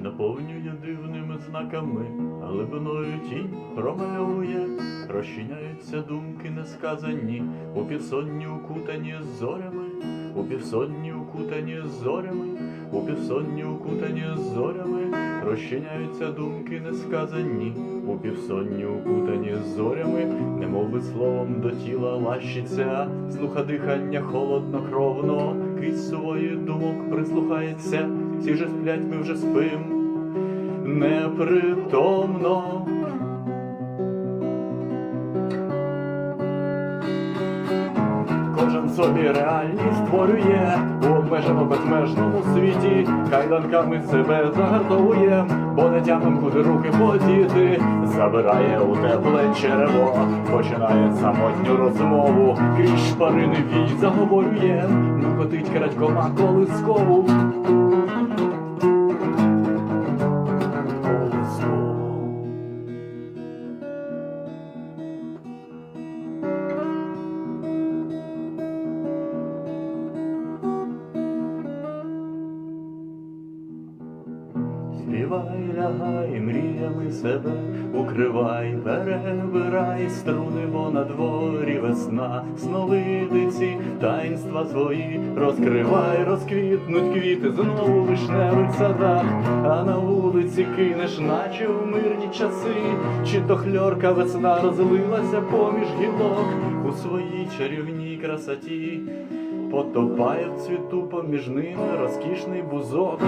наповнює дивними знаками, глибиною тінь промальовує, розчиняються думки несказані, у півсонні укутані зорями, у півсонні укутані зорями, у півсонні укутані зорями, розчиняються думки несказані, у півсонні укутані зорями, немови словом до тіла лащиться, слуха дихання холоднокровно, крізь свої думок прислухається, всі же сплять, ми вже спим, непритомно. Собі реальність створює у обмежено безмежному світі, кайданками себе загартовує, бо не тямим куди руки подіти, забирає у тепле черево, починає самотню розмову, крізь шпарини вій заговорює, мукотить крадькома колискову. Колискову. Співай, лягай, мріями себе укривай, перебирай струни, бо на дворі весна, сновидиці, таїнства свої, розкривай, розквітнуть квіти знову вишневих садах, а на вулиці кинеш, наче в мирні часи, чи то хльорка весна розлилася поміж гілок у своїй чарівній красоті, потопає в цвіту поміж ними розкішний бузок.